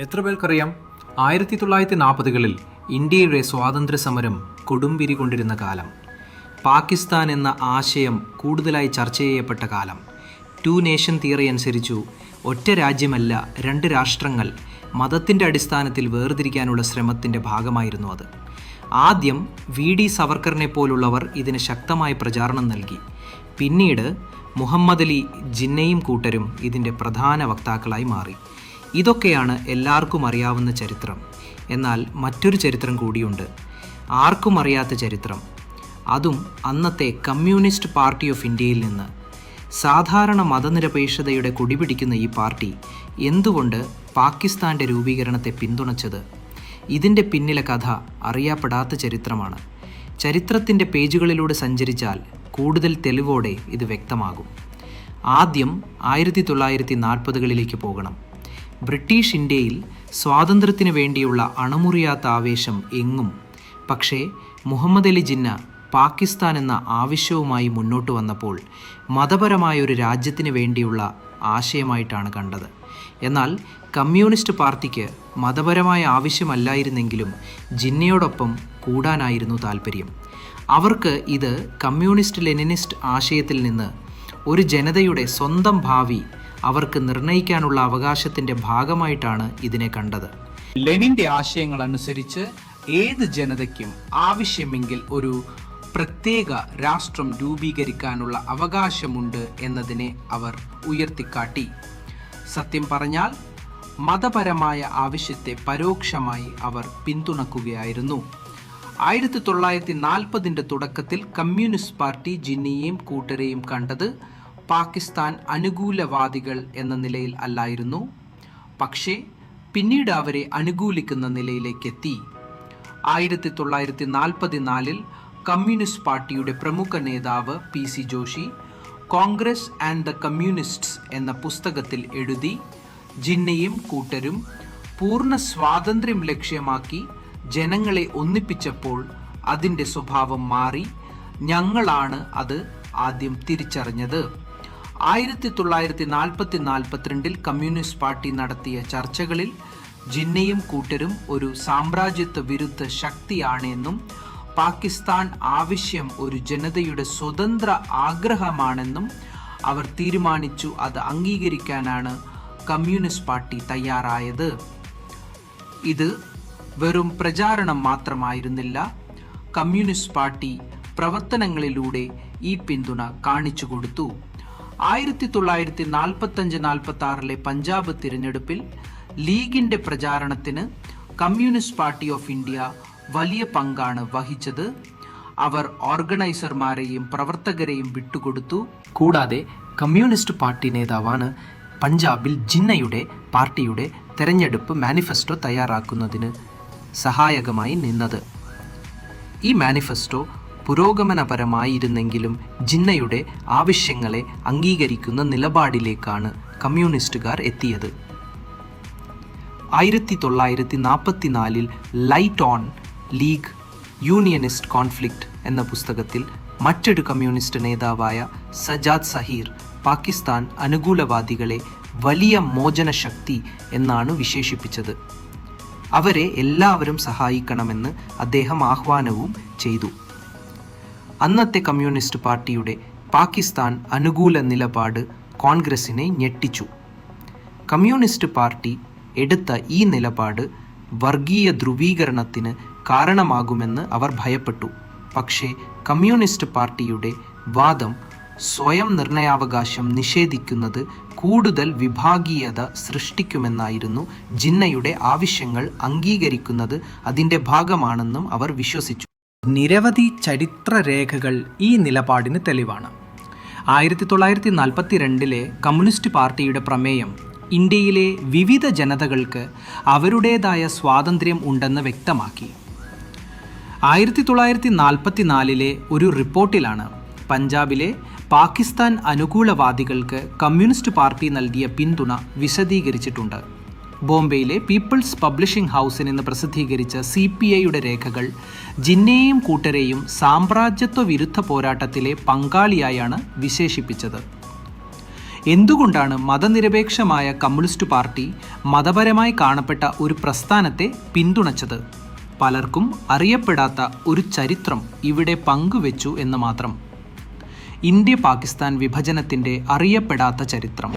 എത്ര പേർക്കറിയാം? ആയിരത്തി തൊള്ളായിരത്തി നാൽപ്പതുകളിൽ ഇന്ത്യയുടെ സ്വാതന്ത്ര്യ സമരം കൊടുമ്പിരി കൊണ്ടിരുന്ന കാലം. പാകിസ്ഥാൻ എന്ന ആശയം കൂടുതലായി ചർച്ച ചെയ്യപ്പെട്ട കാലം. ടു നേഷൻ തിയറി അനുസരിച്ചു ഒറ്റ രാജ്യമല്ല രണ്ട് രാഷ്ട്രങ്ങൾ മതത്തിന്റെ അടിസ്ഥാനത്തിൽ വേർതിരിക്കാനുള്ള ശ്രമത്തിന്റെ ഭാഗമായിരുന്നു അത്. ആദ്യം വി. ഡി. സവർക്കറിനെ പോലുള്ളവർ ഇതിന് ശക്തമായ പ്രചാരണം നൽകി. പിന്നീട് മുഹമ്മദ് അലി ജിന്നയും കൂട്ടരും ഇതിന്റെ പ്രധാന വക്താക്കളായി മാറി. ഇതൊക്കെയാണ് എല്ലാവർക്കും അറിയാവുന്ന ചരിത്രം. എന്നാൽ മറ്റൊരു ചരിത്രം കൂടിയുണ്ട്. ആർക്കും അറിയാത്ത ചരിത്രം. അതും അന്നത്തെ കമ്മ്യൂണിസ്റ്റ് പാർട്ടി ഓഫ് ഇന്ത്യയിൽ നിന്ന്. സാധാരണ മതനിരപേക്ഷതയുടെ കുടിപിടിക്കുന്ന ഈ പാർട്ടി എന്തുകൊണ്ട് പാകിസ്ഥാന്റെ രൂപീകരണത്തെ പിന്തുണച്ചത്? ഇതിന്റെ പിന്നിലെ കഥ അറിയപ്പെടാത്ത ചരിത്രമാണ്. ചരിത്രത്തിന്റെ പേജുകളിലൂടെ സഞ്ചരിച്ചാൽ കൂടുതൽ തെളിവോടെ ഇത് വ്യക്തമാകും. ആദ്യം ആയിരത്തി തൊള്ളായിരത്തി നാൽപ്പതുകളിലേക്ക് പോകണം. ബ്രിട്ടീഷ് ഇന്ത്യയിൽ സ്വാതന്ത്ര്യത്തിന് വേണ്ടിയുള്ള അണമുറിയാത്ത ആവേശം എങ്ങും. പക്ഷേ മുഹമ്മദ് അലി ജിന്ന പാകിസ്ഥാൻ എന്ന ആവശ്യവുമായി മുന്നോട്ട് വന്നപ്പോൾ മതപരമായ ഒരു രാജ്യത്തിന് വേണ്ടിയുള്ള ആശയമായിട്ടാണ് കണ്ടത്. എന്നാൽ കമ്മ്യൂണിസ്റ്റ് പാർട്ടിക്ക് മതപരമായ ആവശ്യമല്ലായിരുന്നെങ്കിലും ജിന്നയോടൊപ്പം കൂടാനായിരുന്നു താല്പര്യം അവർക്ക് ഇത് കമ്മ്യൂണിസ്റ്റ് ലെനിനിസ്റ്റ് ആശയത്തിൽ നിന്ന് ഒരു ജനതയുടെ സ്വന്തം ഭാവി അവർക്ക് നിർണയിക്കാനുള്ള അവകാശത്തിന്റെ ഭാഗമായിട്ടാണ് ഇതിനെ കണ്ടത്. ലെനിന്റെ ആശയങ്ങൾ അനുസരിച്ച് ഏത് ജനതയ്ക്കും ആവശ്യമെങ്കിൽ ഒരു പ്രത്യേക രാഷ്ട്രം രൂപീകരിക്കാനുള്ള അവകാശമുണ്ട് എന്നതിനെ അവർ ഉയർത്തിക്കാട്ടി. സത്യം പറഞ്ഞാൽ മതപരമായ ആവശ്യത്തെ പരോക്ഷമായി അവർ പിന്തുണക്കുകയായിരുന്നു. ആയിരത്തി തൊള്ളായിരത്തി നാൽപ്പതിന്റെ തുടക്കത്തിൽ കമ്മ്യൂണിസ്റ്റ് പാർട്ടി ജിന്നിയെയും കൂട്ടരെയും കണ്ടത് പാകിസ്ഥാൻ അനുകൂലവാദികൾ എന്ന നിലയിൽ അല്ലായിരുന്നു. പക്ഷേ പിന്നീട് അവരെ അനുകൂലിക്കുന്ന നിലയിലേക്ക് എത്തി ആയിരത്തി തൊള്ളായിരത്തി നാൽപ്പത്തിനാലിൽ കമ്മ്യൂണിസ്റ്റ് പാർട്ടിയുടെ പ്രമുഖ നേതാവ് P C Joshi Congress and the communists എന്ന പുസ്തകത്തിൽ എഴുതി ജിന്നയും കൂട്ടരും പൂർണ സ്വാതന്ത്ര്യം ലക്ഷ്യമാക്കി ജനങ്ങളെ ഒന്നിപ്പിച്ചപ്പോൾ അതിന്റെ സ്വഭാവം മാറി ഞങ്ങളാണ് അത് ആദ്യം തിരിച്ചറിഞ്ഞത്. ആയിരത്തി തൊള്ളായിരത്തി നാൽപ്പത്തി നാൽപ്പത്തിരണ്ടിൽ കമ്മ്യൂണിസ്റ്റ് പാർട്ടി നടത്തിയ ചർച്ചകളിൽ ജിന്നയും കൂട്ടരും ഒരു സാമ്രാജ്യത്വ വിരുദ്ധ ശക്തിയാണെന്നും പാകിസ്ഥാൻ ആവശ്യം ഒരു ജനതയുടെ സ്വതന്ത്ര ആഗ്രഹമാണെന്നും അവർ തീരുമാനിച്ചു. അത് അംഗീകരിക്കാനാണ് കമ്മ്യൂണിസ്റ്റ് പാർട്ടി തയ്യാറായത്. ഇത് വെറും പ്രചാരണം മാത്രമായിരുന്നില്ല. കമ്മ്യൂണിസ്റ്റ് പാർട്ടി പ്രവർത്തനങ്ങളിലൂടെ ഈ പിന്തുണ കാണിച്ചു കൊടുത്തു. ആയിരത്തി തൊള്ളായിരത്തി നാൽപ്പത്തഞ്ച് നാൽപ്പത്തി ആറിലെ പഞ്ചാബ് തിരഞ്ഞെടുപ്പിൽ ലീഗിന്റെ പ്രചാരണത്തിന് കമ്മ്യൂണിസ്റ്റ് പാർട്ടി ഓഫ് ഇന്ത്യ വലിയ പങ്കാണ് വഹിച്ചത്. അവർ ഓർഗനൈസർമാരെയും പ്രവർത്തകരെയും വിട്ടുകൊടുത്തു. കൂടാതെ കമ്മ്യൂണിസ്റ്റ് പാർട്ടി നേതാവാണ് പഞ്ചാബിൽ ജിന്നയുടെ പാർട്ടിയുടെ തെരഞ്ഞെടുപ്പ് മാനിഫെസ്റ്റോ തയ്യാറാക്കുന്നതിന് സഹായകമായി നിന്നത്. ഈ മാനിഫെസ്റ്റോ പുരോഗമനപരമായിരുന്നെങ്കിലും ജിന്നയുടെ ആവശ്യങ്ങളെ അംഗീകരിക്കുന്ന നിലപാടിലേക്കാണ് കമ്മ്യൂണിസ്റ്റുകാർ എത്തിയത്. ആയിരത്തി തൊള്ളായിരത്തി നാൽപ്പത്തിനാലിൽ light on league unionist conflict എന്ന പുസ്തകത്തിൽ മറ്റൊരു കമ്മ്യൂണിസ്റ്റ് നേതാവായ സജാദ് സഹീർ പാകിസ്ഥാൻ അനുകൂലവാദികളെ വലിയ മോചന ശക്തി എന്നാണ് വിശേഷിപ്പിച്ചത്. അവരെ എല്ലാവരും സഹായിക്കണമെന്ന് അദ്ദേഹം ആഹ്വാനവും ചെയ്തു. അന്നത്തെ കമ്മ്യൂണിസ്റ്റ് പാർട്ടിയുടെ പാകിസ്ഥാൻ അനുകൂല നിലപാട് കോൺഗ്രസിനെ ഞെട്ടിച്ചു. കമ്മ്യൂണിസ്റ്റ് പാർട്ടി എടുത്ത ഈ നിലപാട് വർഗീയ ധ്രുവീകരണത്തിന് കാരണമാകുമെന്ന് അവർ ഭയപ്പെട്ടു. പക്ഷേ കമ്മ്യൂണിസ്റ്റ് പാർട്ടിയുടെ വാദം സ്വയം നിർണയാവകാശം നിഷേധിക്കുന്നത് കൂടുതൽ വിഭാഗീയത സൃഷ്ടിക്കുമെന്നായിരുന്നു ജിന്നയുടെ ആവശ്യങ്ങൾ അംഗീകരിക്കുന്നത് അതിന്റെ ഭാഗമാണെന്നും അവർ വിശ്വസിച്ചു. നിരവധി ചരിത്രരേഖകൾ ഈ നിലപാടിന് തെളിവാണ്. ആയിരത്തി തൊള്ളായിരത്തി നാൽപ്പത്തി രണ്ടിലെ കമ്മ്യൂണിസ്റ്റ് പാർട്ടിയുടെ പ്രമേയം ഇന്ത്യയിലെ വിവിധ ജനതകൾക്ക് അവരുടേതായ സ്വാതന്ത്ര്യം ഉണ്ടെന്ന് വ്യക്തമാക്കി. ആയിരത്തി തൊള്ളായിരത്തി നാൽപ്പത്തി നാലിലെ ഒരു റിപ്പോർട്ടിലാണ് പഞ്ചാബിലെ പാകിസ്ഥാൻ അനുകൂലവാദികൾക്ക് കമ്മ്യൂണിസ്റ്റ് പാർട്ടി നൽകിയ പിന്തുണ വിശദീകരിച്ചിട്ടുണ്ട്. ബോംബെയിലെ പീപ്പിൾസ് പബ്ലിഷിംഗ് ഹൗസിൽ നിന്ന് പ്രസിദ്ധീകരിച്ച സി പി ഐയുടെ രേഖകൾ ജിന്നയെയും കൂട്ടരെയും സാമ്രാജ്യത്വ വിരുദ്ധ പോരാട്ടത്തിലെ പങ്കാളിയായാണ് വിശേഷിപ്പിച്ചത്. എന്തുകൊണ്ടാണ് മതനിരപേക്ഷമായ കമ്മ്യൂണിസ്റ്റ് പാർട്ടി മതപരമായി കാണപ്പെട്ട ഒരു പ്രസ്ഥാനത്തെ പിന്തുണച്ചത്? പലർക്കും അറിയപ്പെടാത്ത ഒരു ചരിത്രം ഇവിടെ പങ്കുവെച്ചു എന്ന് മാത്രം. ഇന്ത്യ പാകിസ്ഥാൻ വിഭജനത്തിന്റെ അറിയപ്പെടാത്ത ചരിത്രം.